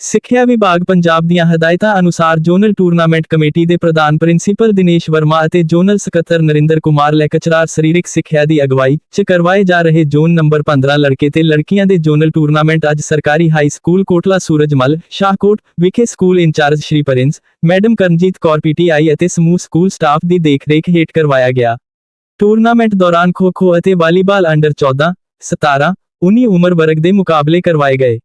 ਸਿੱਖਿਆ ਵਿਭਾਗ ਪੰਜਾਬ ਦੀਆਂ ਹਦਾਇਤਾਂ ਅਨੁਸਾਰ ਜ਼ੋਨਲ ਟੂਰਨਾਮੈਂਟ ਕਮੇਟੀ ਦੇ ਪ੍ਰਧਾਨ ਪ੍ਰਿੰਸੀਪਲ ਦਿਨੇਸ਼ ਵਰਮਾ ਅਤੇ ਜ਼ੋਨਲ ਸਕੱਤਰ ਨਰਿੰਦਰ ਕੁਮਾਰ ਲੈਕਚਰਾਰ ਸਰੀਰਕ ਸਿੱਖਿਆ ਦੀ ਅਗਵਾਈ 'ਚ ਕਰਵਾਏ ਜਾ ਰਹੇ ਜ਼ੋਨ ਨੰਬਰ 15 ਲੜਕੇ ਤੇ ਲੜਕੀਆਂ ਦੇ ਜ਼ੋਨਲ ਟੂਰਨਾਮੈਂਟ ਅੱਜ ਸਰਕਾਰੀ ਹਾਈ ਸਕੂਲ ਕੋਟਲਾ ਸੂਰਜਮਲ ਸ਼ਾਹਕੋਟ ਵਿਖੇ school incharge Shri Prince, madam Karanjit Kaur PTI ਅਤੇ ਸਮੂਹ ਸਕੂਲ ਸਟਾਫ ਦੀ ਦੇਖਰੇਖ ਹੇਠ ਕਰਵਾਇਆ ਗਿਆ। ਟੂਰਨਾਮੈਂਟ ਦੌਰਾਨ ਖੋ-ਖੋ ਅਤੇ ਵਾਲੀਬਾਲ ਅੰਡਰ 14 17 19 ਉਮਰ ਵਰਗ ਦੇ ਮੁਕਾਬਲੇ ਕਰਵਾਏ ਗਏ।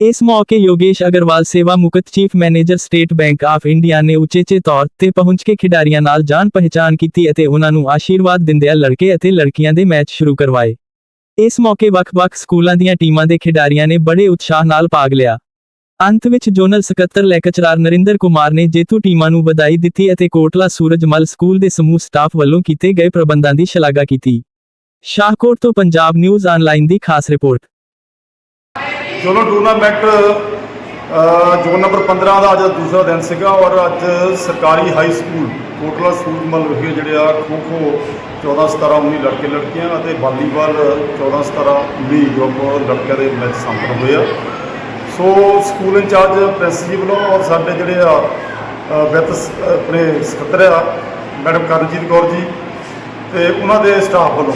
ਇਸ ਮੌਕੇ ਯੋਗੇਸ਼ ਅਗਰਵਾਲ, ਸੇਵਾ ਮੁਕਤ chief manager state bank of India ਨੇ ਉਚੇਚੇ ਤੌਰ ਤੇ ਪਹੁੰਚ ਕੇ ਖਿਡਾਰੀਆਂ ਨਾਲ ਜਾਣ ਪਹਿਚਾਣ ਕੀਤੀ ਅਤੇ ਉਹਨਾਂ ਨੂੰ ਆਸ਼ੀਰਵਾਦ ਦਿੰਦਿਆਂ ਲੜਕੇ ਅਤੇ ਲੜਕੀਆਂ ਦੇ ਮੈਚ ਸ਼ੁਰੂ ਕਰਵਾਏ। ਇਸ ਮੌਕੇ ਵੱਖ-ਵੱਖ ਸਕੂਲਾਂ ਦੀਆਂ ਟੀਮਾਂ ਦੇ ਖਿਡਾਰੀਆਂ ਨੇ ਬੜੇ ਉਤਸ਼ਾਹ ਨਾਲ ਭਾਗ ਲਿਆ। ਅੰਤ ਵਿੱਚ ਜੋਨਲ ਸਕੱਤਰ ਲੈਕਚਰਾਰ ਨਰਿੰਦਰ ਕੁਮਾਰ ਨੇ ਜੇਤੂ ਟੀਮਾਂ ਨੂੰ ਵਧਾਈ ਦਿੱਤੀ ਅਤੇ ਕੋਟਲਾ ਸੂਰਜਮਲ ਸਕੂਲ ਦੇ ਸਮੂਹ ਸਟਾਫ ਵੱਲੋਂ ਕੀਤੇ ਗਏ ਪ੍ਰਬੰਧਾਂ ਦੀ ਸ਼ਲਾਘਾ ਕੀਤੀ। ਸ਼ਾਹਕੋਟ ਤੋਂ ਪੰਜਾਬ ਨਿਊਜ਼ ਆਨਲਾਈਨ ਦੀ ਖਾਸ ਰਿਪੋਰਟ। ਚਲੋ ਟੂਰਨਾਮੈਂਟ ਜ਼ੋਨ ਨੰਬਰ 15 ਦਾ ਅੱਜ ਦੂਸਰਾ ਦਿਨ ਸੀਗਾ ਔਰ ਅੱਜ ਸਰਕਾਰੀ ਹਾਈ ਸਕੂਲ ਕੋਟਲਾ ਸੂਰਜਮਲ ਵਿਖੇ ਜਿਹੜੇ ਆ ਖੋ ਖੋ 14 17 19 ਲੜਕੇ ਲੜਕੀਆਂ ਅਤੇ ਵਾਲੀਬਾਲ 14 17 19 ਗਰੁੱਪ ਲੜਕਿਆਂ ਦੇ ਮੈਚ ਸੰਪन्न ਹੋਏ ਆ। ਸੋ ਸਕੂਲ ਇੰਚਾਰਜ ਪ੍ਰਿੰਸ ਜੀ ਵੱਲੋਂ ਔਰ ਸਾਡੇ ਜਿਹੜੇ ਆ ਅ, ਆਪਣੇ ਸਕੱਤਰ ਆ ਮੈਡਮ ਕਰਨਜੀਤ ਕੌਰ ਜੀ ਤੇ ਉਹਨਾਂ ਦੇ ਸਟਾਫ ਵੱਲੋਂ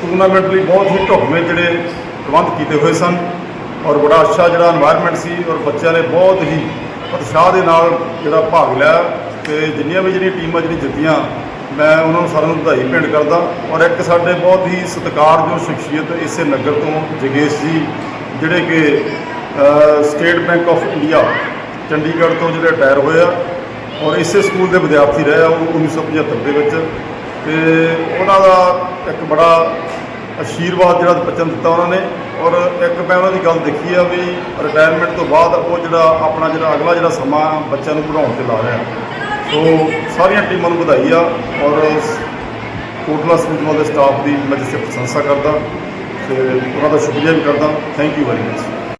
ਟੂਰਨਾਮੈਂਟ ਲਈ ਬਹੁਤ ਹੀ ਢੁਕਵੇਂ ਜਿਹੜੇ ਪ੍ਰਬੰਧ ਕੀਤੇ ਹੋਏ ਸਨ ਔਰ ਬੜਾ ਅੱਛਾ ਜਿਹੜਾ এনवायरमेंट ਸੀ ਔਰ ਬੱਚਿਆਂ ਨੇ ਬਹੁਤ ਹੀ ਉਤਸ਼ਾਹ ਦੇ ਨਾਲ ਜਿਹੜਾ ਭਾਗ ਲਿਆ ਤੇ ਜਿੰਨੀਆਂ ਵੀ ਜਿਹੜੀਆਂ ਟੀਮਾਂ ਜਿਹੜੀ ਜਿੱਤੀਆਂ, ਮੈਂ ਉਹਨਾਂ ਨੂੰ ਸਾਰਿਆਂ ਨੂੰ ਵਧਾਈ ਭੇਂਟ ਕਰਦਾ ਔਰ ਇੱਕ ਸਾਡੇ ਬਹੁਤ ਹੀ ਸਤਿਕਾਰਯੋਗ ਸ਼ਖਸੀਅਤ ਇਸੇ ਨਗਰ ਤੋਂ ਜਗੇਸ਼ ਜੀ, ਜਿਹੜੇ ਕਿ state bank of India Chandigarh ਤੋਂ ਜਿਹੜੇ ਰਿਟਾਇਰ ਹੋਏ ਆ ਔਰ ਇਸੇ ਸਕੂਲ ਦੇ ਵਿਦਿਆਰਥੀ ਰਹੇ ਆ ਉਹ 1975 ਦੇ ਵਿੱਚ ਤੇ ਉਹਨਾਂ ਦਾ ਇੱਕ ਬੜਾ ਆਸ਼ੀਰਵਾਦ ਜਿਹੜਾ ਬੱਚਿਆਂ ਨੂੰ ਦਿੱਤਾ ਉਹਨਾਂ ਨੇ। ਔਰ ਇੱਕ ਮੈਂ ਉਹਨਾਂ ਦੀ ਗੱਲ ਦੇਖੀ ਆ ਵੀ ਰਿਟਾਇਰਮੈਂਟ ਤੋਂ ਬਾਅਦ ਉਹ ਜਿਹੜਾ ਆਪਣਾ ਜਿਹੜਾ ਅਗਲਾ ਜਿਹੜਾ ਸਮਾਂ ਬੱਚਿਆਂ ਨੂੰ ਪੜ੍ਹਾਉਣ ਤੇ ਲਾ ਰਿਹਾ। ਸੋ ਸਾਰੀਆਂ ਟੀਮਾਂ ਨੂੰ ਵਧਾਈ ਆ ਔਰ ਕੋਟਲਾ ਸਕੂਲ ਦੇ ਸਟਾਫ ਦੀ ਮੈਂ ਜਿਸੇ ਪ੍ਰਸ਼ੰਸਾ ਕਰਦਾ ਤੇ ਉਹਨਾਂ ਦਾ ਸ਼ੁਕਰੀਆ ਵੀ ਕਰਦਾ। Thank you very much